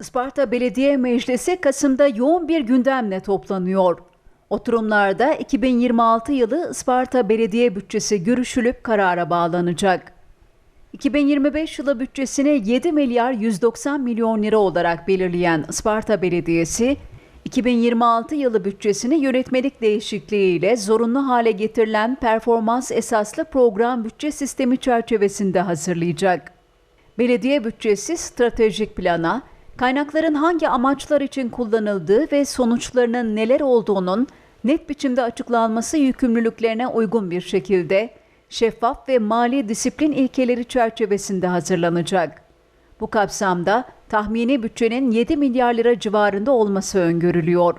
Isparta Belediye Meclisi Kasım'da yoğun bir gündemle toplanıyor. Oturumlarda 2026 yılı Isparta Belediye bütçesi görüşülüp karara bağlanacak. 2025 yılı bütçesini 7 milyar 190 milyon lira olarak belirleyen Isparta Belediyesi, 2026 yılı bütçesini yönetmelik değişikliğiyle zorunlu hale getirilen performans esaslı program bütçe sistemi çerçevesinde hazırlayacak. Belediye bütçesi stratejik plana, kaynakların hangi amaçlar için kullanıldığı ve sonuçlarının neler olduğunun net biçimde açıklanması yükümlülüklerine uygun bir şekilde şeffaf ve mali disiplin ilkeleri çerçevesinde hazırlanacak. Bu kapsamda tahmini bütçenin 7 milyar lira civarında olması öngörülüyor.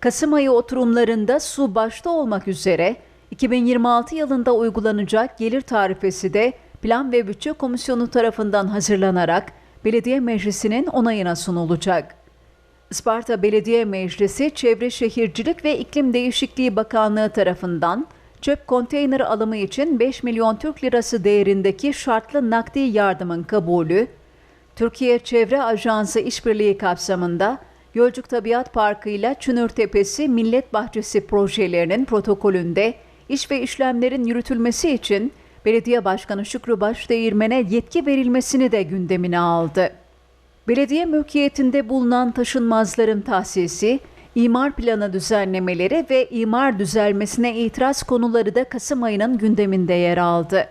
Kasım ayı oturumlarında su başta olmak üzere 2026 yılında uygulanacak gelir tarifesi de Plan ve Bütçe Komisyonu tarafından hazırlanarak Belediye Meclisi'nin onayına sunulacak. Isparta Belediye Meclisi Çevre Şehircilik ve İklim Değişikliği Bakanlığı tarafından çöp konteyner alımı için 5 milyon Türk lirası değerindeki şartlı nakdi yardımın kabulü, Türkiye Çevre Ajansı işbirliği kapsamında Gölcük Tabiat Parkı ile Çünür Tepesi Millet Bahçesi projelerinin protokolünde iş ve işlemlerin yürütülmesi için Belediye Başkanı Şükrü Başdeğirmen'e yetki verilmesini de gündemine aldı. Belediye mülkiyetinde bulunan taşınmazların tahsisi, imar planı düzenlemeleri ve imar düzelmesine itiraz konuları da Kasım ayının gündeminde yer aldı.